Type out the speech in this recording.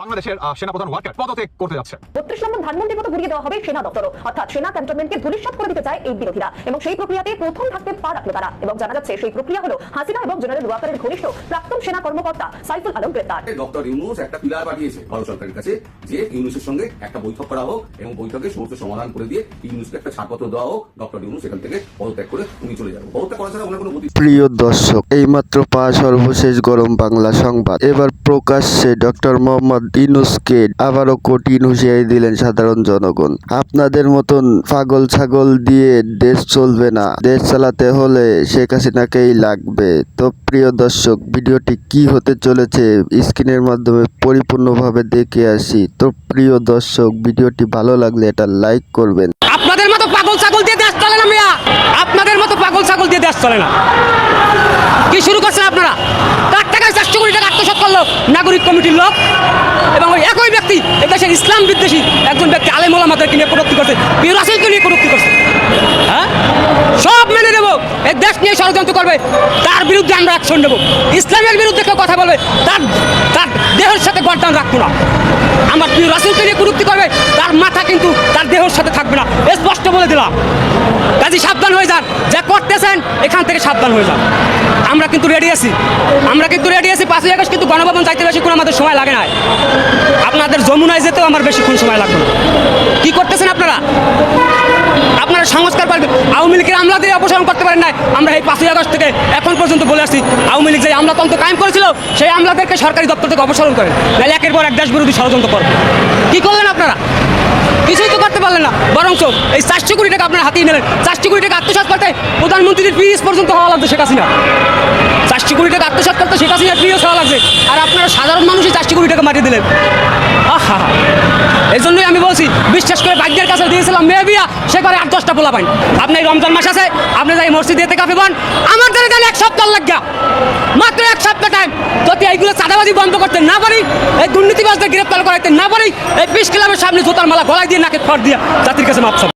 বাংলাদেশের সেনাপ্রধান ওয়ার্কার পদত্যাগ করতে যাচ্ছে বত্রিশ নম্বর ধানমন্ডির মতো ঘুরিয়ে দেওয়া হবে সেনা দপ্তর অর্থাৎ সেনা ক্যান্টনমেন্টকে ধূলিসাৎ করে দিতে চায় এই বিরোধীরা। এবং সেই প্রক্রিয়াতে প্রথম থাকতে পা রাখল তারা। এবং জানা যাচ্ছে সেই প্রক্রিয়া হলো হাসিনা এবং জেনারেল ওয়াকারের ঘনিষ্ঠ প্রাক্তন সেনা কর্মকর্তা সাইফুল আলম গ্রেপ্তার। ডক্টর ইউনুস একটা পিলার পাঠিয়েছে ভারত সরকারের কাছে যে ইউনুসের সঙ্গে একটা বৈঠক করা হোক এবং বৈঠকে সমস্ত সমাধান করে দিয়ে ইউনুসকে একটা ছাড়পত্র দেওয়া হোক ডক্টর ইউনুস এখান থেকে পদত্যাগ করে উনি চলে যাবেন। পদত্যাগ করা ছাড়া ওনার কোনো গতি প্রিয় দর্শক এইমাত্র পাওয়া সর্বশেষ গরম বাংলা সংবাদ। এবার প্রকাশ্যে ডক্টর মোহাম্মদ ইনুসকে আবারও কঠিন হুঁশিয়ারি দিলেন সাধারণ জনগণ। আপনাদের মতন পাগল ছাগল দিয়ে দেশ চলবে না, দেশ চালাতে হলে শেখ হাসিনাকেই লাগবে। তো প্রিয় দর্শক, ভিডিওটি কি হতে চলেছে স্ক্রিনের মাধ্যমে পরিপূর্ণভাবে দেখে আসি। তো প্রিয় দর্শক, ভিডিওটি ভালো লাগলে এটা লাইক করবেন। আপনাদের মতো পাগল ছাগল দিয়ে দেশ চলে না মিয়া? আপনাদের মতো পাগল ছাগল দিয়ে দেশ চলে না। কি শুরু করছেন আপনারা? কার টাকায় চারশো কোটি টাকা আত্মসাৎ করল? নাগরিক কমিটির লোক। এবং ওই একই ব্যক্তি এদেশের ইসলাম বিদ্বেষী একজন ব্যক্তি আলেম ওলামাদেরকে নিয়ে কটূক্তি করছে, বীর রাসেলকে নিয়ে কটূক্তি করছে। হ্যাঁ? সব মেনে নেব এই দেশ নিয়ে ষড়যন্ত্র করবে, তার বিরুদ্ধে আমরা অ্যাকশন নেব। ইসলামের বিরুদ্ধে কেউ কথা বলবে, তার তার দেহের সাথে গর্দান রাখব না। আমার প্রিয় রাসুলকে নিয়ে কুরুক্তি করবে, তার মাথা কিন্তু তার দেহের সাথে থাকবে না। স্পষ্ট বলে দিলাম। কাজী সাবধান হয়ে যান, যা করতেছেন, এখান থেকে সাবধান হয়ে যান। আমরা কিন্তু রেডি আছি। আমরা কিন্তু রেডি আছি। পাঁচই আগস্ট কিন্তু গণভবন যাইতে বেশিক্ষণ আমাদের সময় লাগে না আপনাদের যমুনায় যেতেও আমার বেশিক্ষণ সময় লাগবে না। কি করতেছেন আপনারা? আপনারা সংস্কার পারবেন আওয়ামী লীগের আমলাদের অপসারণ করতে পারেন না আমরা এই পাঁচই আগস্ট থেকে এখন পর্যন্ত বলে আসছি, আওয়ামী লীগ যে আমলাতন্ত্র কায়েম করেছিল, সেই আমলাদেরকে সরকারি দপ্তর থেকে অপসারণ করেন। নাহলে একের পর এক দেশ বিরোধী ষড়যন্ত্র করবে। কি করলেন আপনারা? কিছুই তো পারলেন না। বরঞ্চ এই চারশো কোটি টাকা আপনার হাতিয়ে নিলেন। চারশো কোটি টাকা আত্মসাৎ করতে প্রধানমন্ত্রীর পিএস পর্যন্ত হওয়া লাগছে শেখ হাসিনা। চারশো কোটি টাকা আত্মসাৎ করতে শেখ হাসিনার পিএস হওয়া লাগছে। আর আপনারা সাধারণ মানুষই চারশো কোটি টাকা মারিয়ে দিলেন। আহা। এই জন্যই আমি বলছি, বিশ্বাস করে ভাগ্যের কাছে দিয়েছিলাম মেয়ে বিয়া সে করে আট দশটা পোলা পাইন। আপনি রমজান মাস আছে, আপনি যাই মসজিদে থেকে কাফে পান আমার দ্বারা এক সপ্তাহ লাগা। মাত্র এক সপ্তাহ যদি এইগুলো চাঁদাবাজি বন্ধ করতে না পারি, এই দুর্নীতিবাজদের গ্রেপ্তার করাইতে না পারি, এই বিশ ক্লাবের সামনে জোতার মালা গলায় দিয়ে নাকে ফর দিয়ে জাতির কাছে মাপসাম